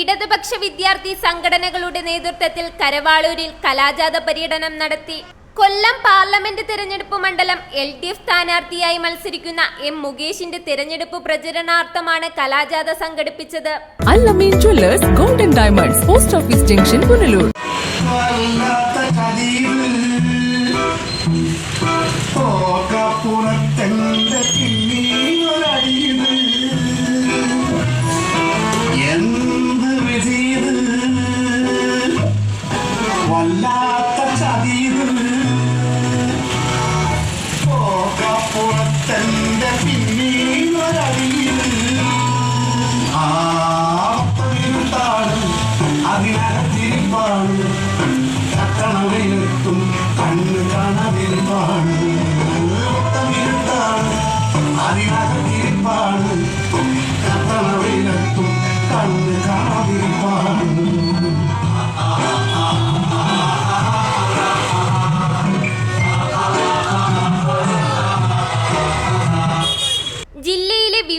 ഇടതുപക്ഷ വിദ്യാർത്ഥി സംഘടനകളുടെ നേതൃത്വത്തിൽ കരവാളൂരിൽ കലാജാഥ പര്യടനം നടത്തി. കൊല്ലം പാർലമെന്റ് തിരഞ്ഞെടുപ്പ് മണ്ഡലം എൽ ഡി എഫ് സ്ഥാനാർത്ഥിയായി മത്സരിക്കുന്ന എം മുകേഷിന്റെ തിരഞ്ഞെടുപ്പ് പ്രചരണാർത്ഥമാണ് കലാജാഥ സംഘടിപ്പിച്ചത്. Allameen jewellers golden diamonds post office junction Punalur.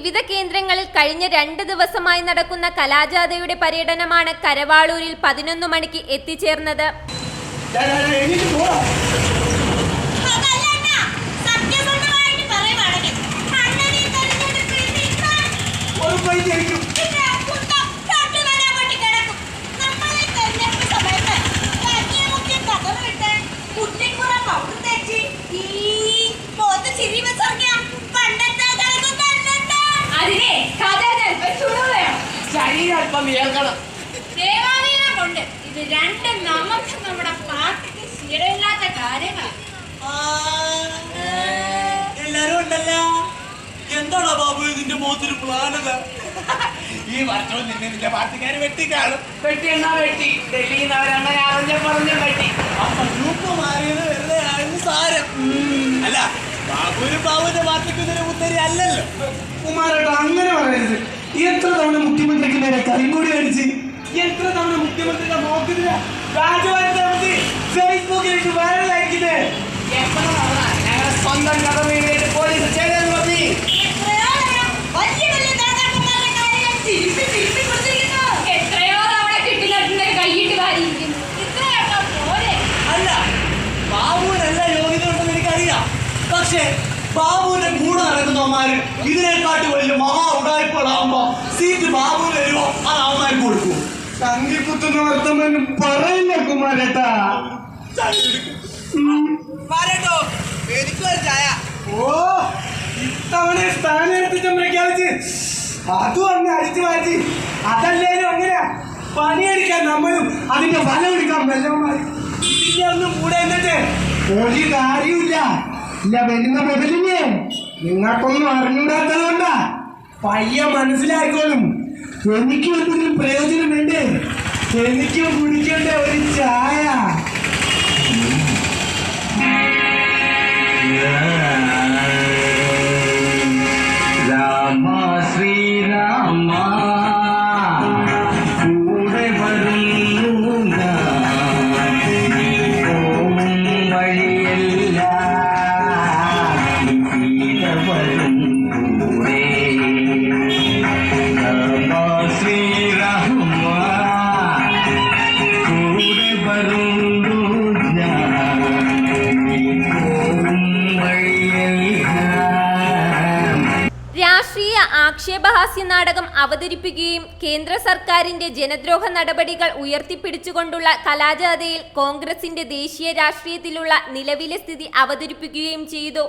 വിവിധ കേന്ദ്രങ്ങളിൽ കഴിഞ്ഞ രണ്ട് ദിവസമായി നടക്കുന്ന കലാജാഥയുടെ പര്യടനമാണ് കരവാളൂരിൽ പതിനൊന്ന് മണിക്ക് എത്തിച്ചേർന്നത്. ദേവാലയം കൊണ്ട് ഇത് രണ്ടും നമുക്ക് നമ്മുടെ പാർട്ടിക്ക് സ്ഥിരമില്ലാത്ത കാര്യങ്ങളാണ്. എല്ലാരും ഉണ്ടല്ലോ. എന്താണോ ബാബു ഇതിന്റെ മുഖത്തൊരു പ്ലാനത് ഈ വർഷവും നിന്നെ നിന്റെ പാർട്ടിക്കാര് വെട്ടിക്കാളും വെട്ടി എന്നാ വെട്ടി? ഡൽഹിയിൽ നിന്ന് അറിഞ്ഞ പറഞ്ഞ വെട്ടി. അപ്പൊ ഗ്രൂപ്പ് മാറിയത് വെറുതെ സാരം. അല്ല ബാബുവിനും ബാബുവിന്റെ പാർട്ടിക്ക് ഇതൊരു ഉത്തരി അല്ലല്ലോ. കുമാരട്ടോ അങ്ങനെ പറയരുത്. നേരെ കരിങ്കൂടി അടിച്ച് എത്ര തവണ മുഖ്യമന്ത്രിയുടെ നോക്കുന്നില്ല രാജവാന്റെ ഫേസ്ബുക്കിലേക്ക് വൈറലായിരിക്കുന്നത് എത്ര തവണ? ഞങ്ങളുടെ സ്വന്തം കഥ വേണ്ടിയിട്ട് പോലീസ് ചെയ്തെന്ന് മതി പക്ഷേ ബാബുവിന്റെ കൂടെ നടക്കുന്നവന്മാര് ഇതിനെക്കാട്ടി വലിയ മഹാ ഉടായ്പകളാവുമ്പോ സീറ്റ് ബാബു വരുമോ അത് അവന്മാർക്ക് കൊടുക്കും. തങ്കിക്കുത്തുന്ന വർത്തമാനം പറയില്ല കുമാരേട്ടാ? ഓ ഇത്തവണ സ്ഥാനാർത്ഥി പ്രഖ്യാപിച്ച്. അതും അങ്ങ് അടിച്ചു മാറ്റി. അതല്ലേലും അങ്ങനെയാ പണിയെടുക്കാൻ നമ്മളും അതിന്റെ ഫലം എടുക്കാൻ വല്ലവന്മാര്. ഇതിന്റെ ഒന്നും കൂടെ എന്നിട്ട് ഒരു കാര്യമില്ല ഇല്ല വരുന്ന പെരുതിനെ നിങ്ങൾക്കൊന്നും അറിഞ്ഞൂടാത്തത് കൊണ്ടാ പയ്യ മനസ്സിലാക്കോളും എനിക്ക് എന്തെങ്കിലും പ്രയോജനമുണ്ട്? എനിക്ക് കുടിക്കേണ്ട ഒരു ചായ. രാമ ശ്രീരാമ. ആക്ഷേപഹാസ്യ നാടകം അവതരിപ്പിക്കുകയും കേന്ദ്ര സർക്കാരിന്റെ ജനദ്രോഹ നടപടികൾ ഉയർത്തിപ്പിടിച്ചുകൊണ്ടുള്ള കലാജാഥയിൽ കോൺഗ്രസിന്റെ ദേശീയ രാഷ്ട്രീയത്തിലുള്ള നിലവിലെ സ്ഥിതി അവതരിപ്പിക്കുകയും ചെയ്തു.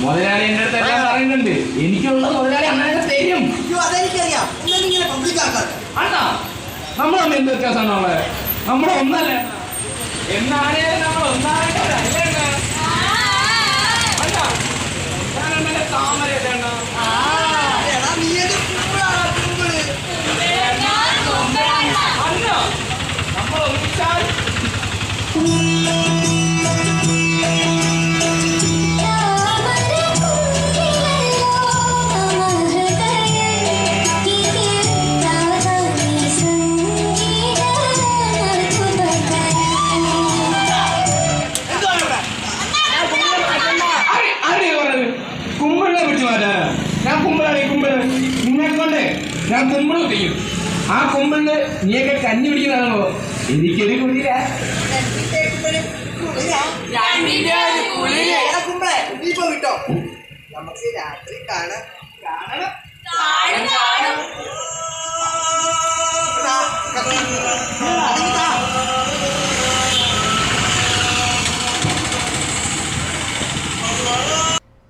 മുതലാളി എന്റെ അടുത്ത് എല്ലാം പറയുന്നുണ്ട്. എനിക്കുള്ള മുതലാളി അങ്ങനെ തരും. അതെനിക്കറിയാം. എന്നാലും ഇങ്ങനെ പബ്ലിക് ആക്കാതെ നമ്മൾ തമ്മിൽ എന്ത് വ്യത്യാസമാണുള്ളത് നമ്മൾ ഒന്നല്ല. എന്നാണേ നമ്മൾ 咱们。ഞാൻ കുമ്പിളാണ് കുമ്പിൾ. നിന്നെ കൊണ്ട് ഞാൻ കുമ്പിൾ ചെയ്യും ആ കുമ്പിളിന് നീയൊക്കെ കഞ്ഞി പിടിക്കുന്നതാണോ എനിക്കൊരു വിട്ടോ നമുക്ക് രാത്രി കാണാം കാണണം കാണും കാണും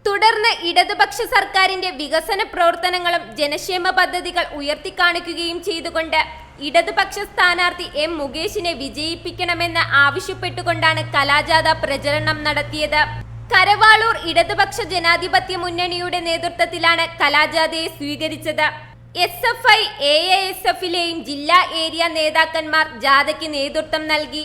തുടർന്ന് ഇടതുപക്ഷ സർക്കാരിന്റെ വികസന പ്രവർത്തനങ്ങളും ജനക്ഷേമ പദ്ധതികൾ ഉയർത്തിക്കാണിക്കുകയും ചെയ്തുകൊണ്ട് ഇടതുപക്ഷ സ്ഥാനാർത്ഥി എം മുകേഷിനെ വിജയിപ്പിക്കണമെന്ന് ആവശ്യപ്പെട്ടുകൊണ്ടാണ് കലാജാഥ പ്രചരണം നടത്തിയത്. കരവാളൂർ ഇടതുപക്ഷ ജനാധിപത്യ മുന്നണിയുടെ നേതൃത്വത്തിലാണ് കലാജാഥയെ സ്വീകരിച്ചത്. S F I A S എഫിലെയും ജില്ലാ ഏരിയ നേതാക്കന്മാർ ജാഥയ്ക്ക് നേതൃത്വം നൽകി.